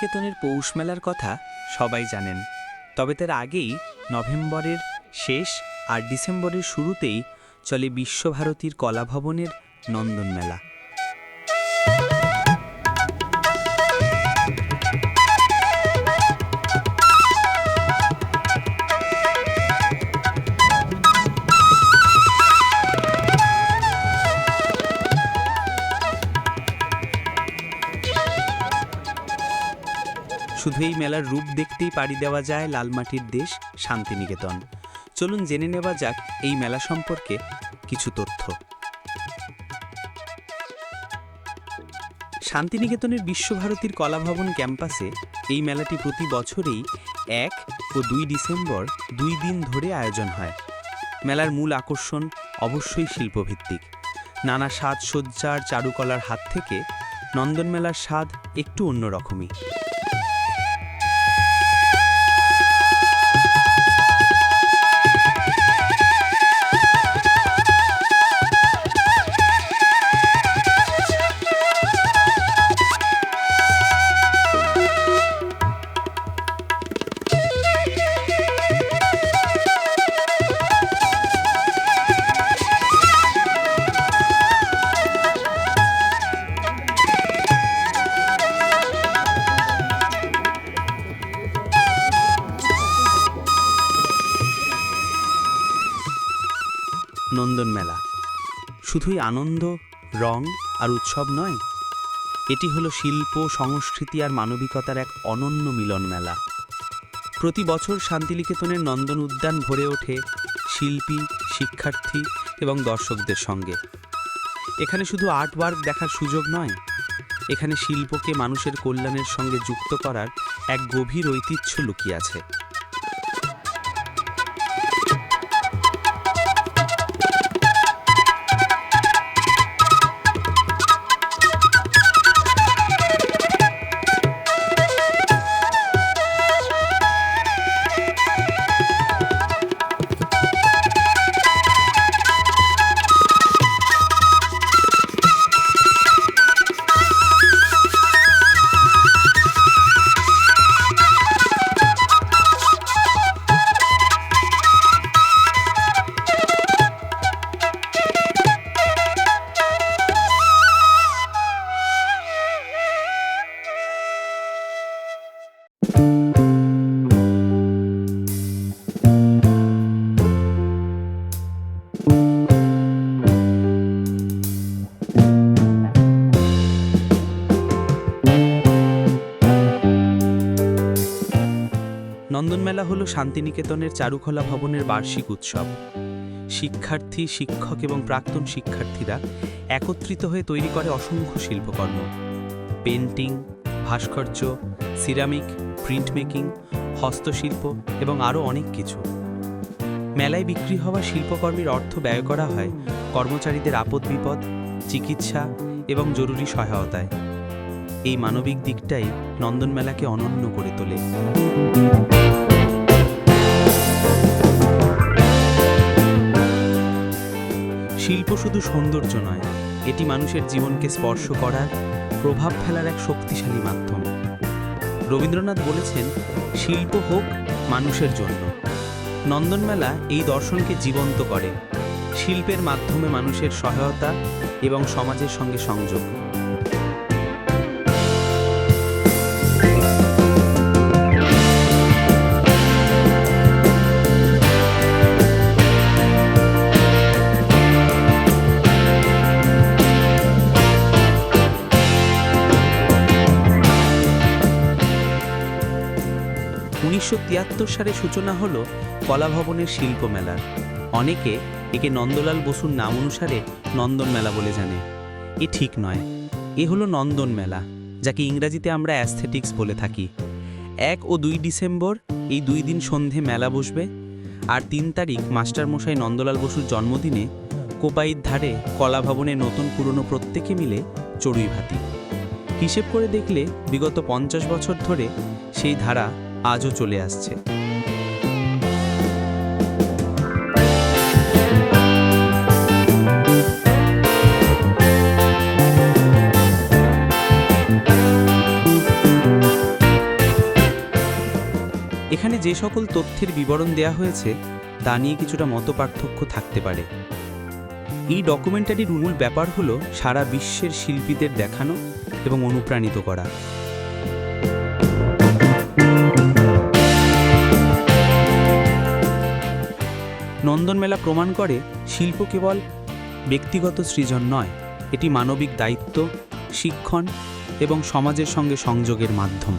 শান্তিনিকেতনের পৌষ মেলার কথা সবাই জানেন। তবে তার আগেই নভেম্বরের শেষ আর ডিসেম্বরের শুরুতেই চলে বিশ্বভারতীর কলাভবনের নন্দন মেলা শুধু এই মেলার রূপ দেখতেই পাড়ি দেওয়া যায় লালমাটির দেশ, শান্তিনিকেতন। চলুন জেনে নেওয়া যাক এই মেলা সম্পর্কে কিছু তথ্য। শান্তিনিকেতনের বিশ্বভারতীর কলাভবন ক্যাম্পাসে এই মেলাটি প্রতি বছরেই এক ও দুই ডিসেম্বর দুই দিন ধরে আয়োজন হয়। মেলার মূল আকর্ষণ অবশ্যই শিল্পভিত্তিক। নানা সাজসজ্জার চারুকলার হাত থেকে নন্দন মেলার স্বাদ একটু অন্যরকমই। শুধুই আনন্দ, রং আর উৎসব নয়, এটি হলো শিল্প, সংস্কৃতি আর মানবিকতার এক অনন্য মিলন মেলা প্রতি বছর শান্তিনিকেতনের নন্দন উদ্যান ভরে ওঠে শিল্পী, শিক্ষার্থী এবং দর্শকদের সঙ্গে। এখানে শুধু আর্ট ওয়ার্ক দেখার সুযোগ নয়, এখানে শিল্পকে মানুষের কল্যাণের সঙ্গে যুক্ত করার এক গভীর ঐতিহ্য লুকিয়ে আছে। নন্দনমেলা হলো শান্তিনিকেতনের চারুকলা ভবনের বার্ষিক উৎসব। শিক্ষার্থী, শিক্ষক এবং প্রাক্তন শিক্ষার্থীরা একত্রিত হয়ে তৈরি করে অসংখ্য শিল্পকর্ম। পেন্টিং, ভাস্কর্য, সিরামিক, প্রিন্ট মেকিং, হস্তশিল্প এবং আরও অনেক কিছু। মেলায় বিক্রি হওয়া শিল্পকর্মের অর্থ ব্যয় করা হয় কর্মচারীদের আপদ বিপদ, চিকিৎসা এবং জরুরি সহায়তায়। এই মানবিক দিকটাই নন্দনমেলাকে অনন্য করে তোলে। শিল্প শুধু সৌন্দর্য নয়, এটি মানুষের জীবনকে স্পর্শ করার, প্রভাব ফেলার এক শক্তিশালী মাধ্যম। রবীন্দ্রনাথ বলেছেন, শিল্প হোক মানুষের জন্য। নন্দনমেলা এই দর্শনকে জীবন্ত করে। শিল্পের মাধ্যমে মানুষের সহায়তা এবং সমাজের সঙ্গে সংযোগ। উনিশশো তিয়াত্তর সালে সূচনা হলো কলাভবনের শিল্প মেলার অনেকে একে নন্দলাল বসুর নাম অনুসারে নন্দন মেলা বলে জানে। এ ঠিক নয়। এ হলো নন্দন মেলা, যাকে ইংরাজিতে আমরা অ্যাস্থেটিক্স বলে থাকি। এক ও দুই ডিসেম্বর, এই দুই দিন সন্ধে মেলা বসবে, আর তিন তারিখ মাস্টারমশাই নন্দলাল বসুর জন্মদিনে কোপাইর ধারে কলাভবনে নতুন পুরনো প্রত্যেকে মিলে চড়ুই ভাতি হিসেব করে দেখলে বিগত পঞ্চাশ বছর ধরে সেই ধারা আজও চলে আসছে। এখানে যে সকল তথ্যের বিবরণ দেয়া হয়েছে, তা নিয়ে কিছুটা মত পার্থক্য থাকতে পারে। এই ডকুমেন্টারির মূল ব্যাপার হলো সারা বিশ্বের শিল্পীদের দেখানো এবং অনুপ্রাণিত করা। নন্দনমেলা প্রমাণ করে শিল্প কেবল ব্যক্তিগত সৃজন নয়, এটি মানবিক দায়িত্ব, শিক্ষণ এবং সমাজের সঙ্গে সংযোগের মাধ্যম।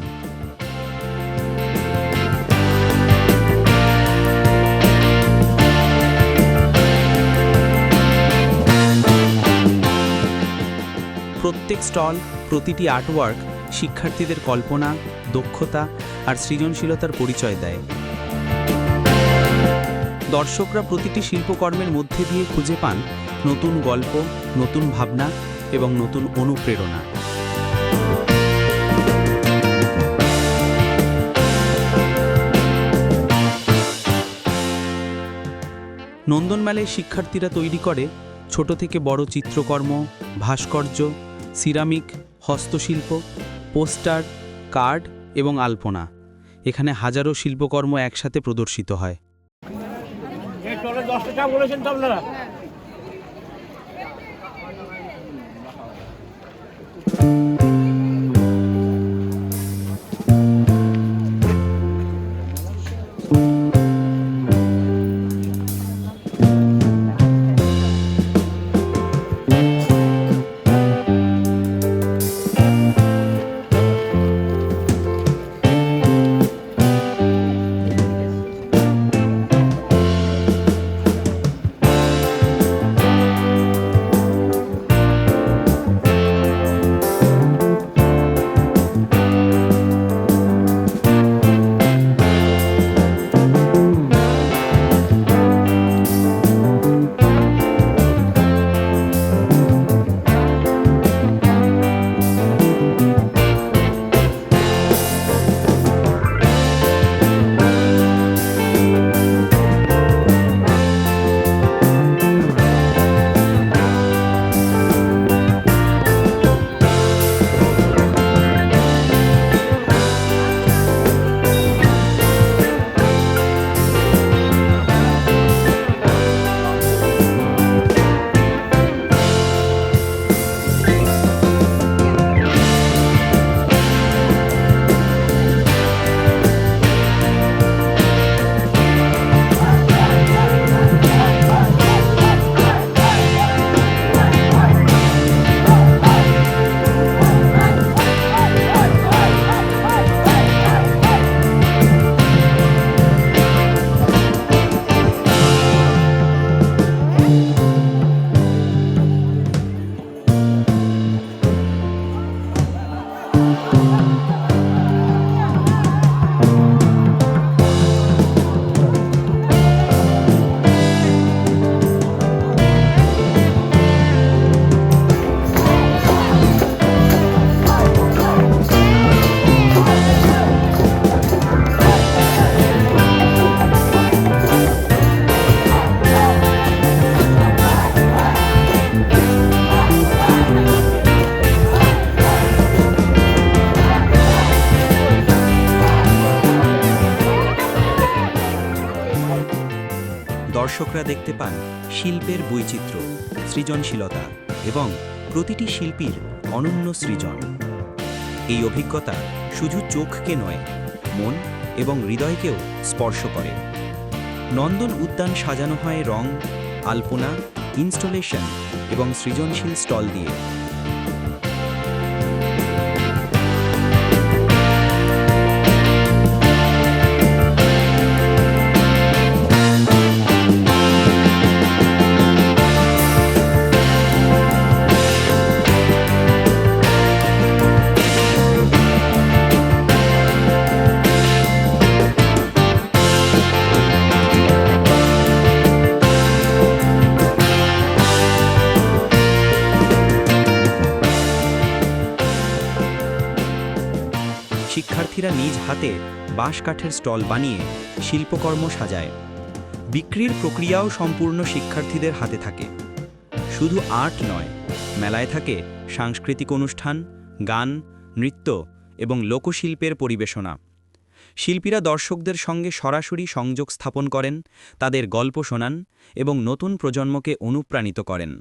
প্রত্যেক স্টল, প্রতিটি আর্টওয়ার্ক শিক্ষার্থীদের কল্পনা, দক্ষতা আর সৃজনশীলতার পরিচয় দেয়। দর্শকরা প্রতিটি শিল্পকর্মের মধ্যে দিয়ে খুঁজে পান নতুন গল্প, নতুন ভাবনা এবং নতুন অনুপ্রেরণা। নন্দনমেলায় শিক্ষার্থীরা তৈরি করে ছোট থেকে বড় চিত্রকর্ম, ভাস্কর্য, সিরামিক, হস্তশিল্প, পোস্টার, কার্ড এবং আলপনা। এখানে হাজারো শিল্পকর্ম একসাথে প্রদর্শিত হয়। টাকা বলেছেন তো আপনারা? দর্শকরা দেখতে পান শিল্পের বৈচিত্র্য, সৃজনশীলতা এবং প্রতিটি শিল্পীর অনন্য সৃজন। এই অভিজ্ঞতা শুধু চোখকে নয়, মন এবং হৃদয়কেও স্পর্শ করে। নন্দন উদ্যান সাজানো হয় রং, আলপনা, ইনস্টলেশন এবং সৃজনশীল স্টল দিয়ে। শিক্ষার্থীরা নিজ হাতে বাঁশ কাঠের স্টল বানিয়ে শিল্পকর্ম সাজায়। বিক্রির প্রক্রিয়াও সম্পূর্ণ শিক্ষার্থীদের হাতে থাকে। শুধু আর্ট নয়, মেলায় থাকে সাংস্কৃতিক অনুষ্ঠান, গান, নৃত্য এবং লোকশিল্পের পরিবেশনা। শিল্পীরা দর্শকদের সঙ্গে সরাসরি সংযোগ স্থাপন করেন, তাদের গল্প শোনান এবং নতুন প্রজন্মকে অনুপ্রাণিত করেন।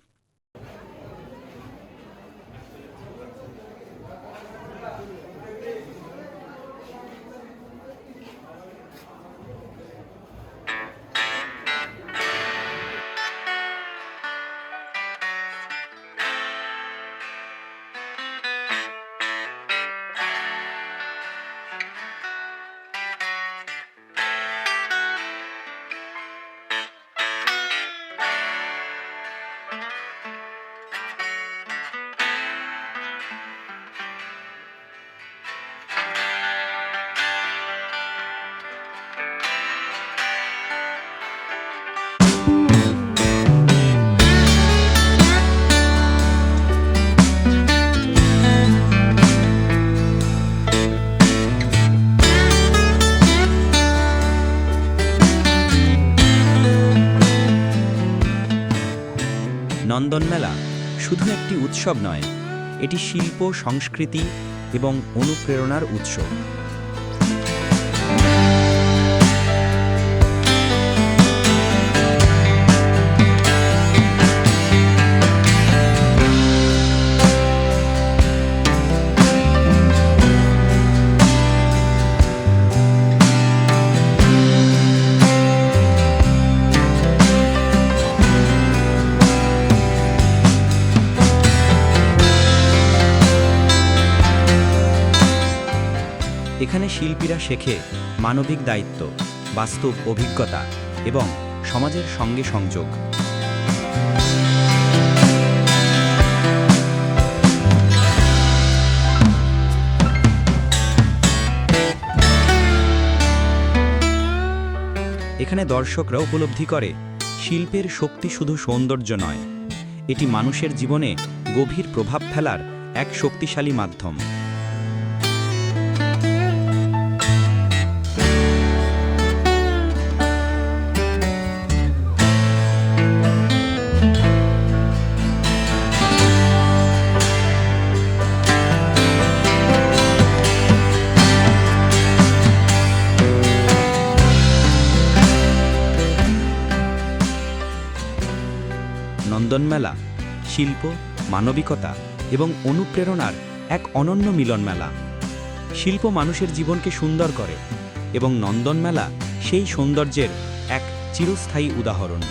নন্দন মেলা শুধু একটি উৎসব নয় এটি শিল্প সংস্কৃতি এবং অনুপ্রেরণার উৎস। এখানে শিল্পীরা শেখে মানবিক দায়িত্ব, বাস্তব অভিজ্ঞতা এবং সমাজের সঙ্গে সংযোগ। এখানে দর্শকরা উপলব্ধি করে, শিল্পের শক্তি শুধু সৌন্দর্য নয়, এটি মানুষের জীবনে গভীর প্রভাব ফেলার এক শক্তিশালী মাধ্যম। নন্দন মেলা শিল্প, মানবিকতা এবং অনুপ্রেরণার এক অনন্য মিলন মেলা শিল্প মানুষের জীবনকে সুন্দর করে এবং নন্দন মেলা সেই সৌন্দর্যের এক চিরস্থায়ী উদাহরণ।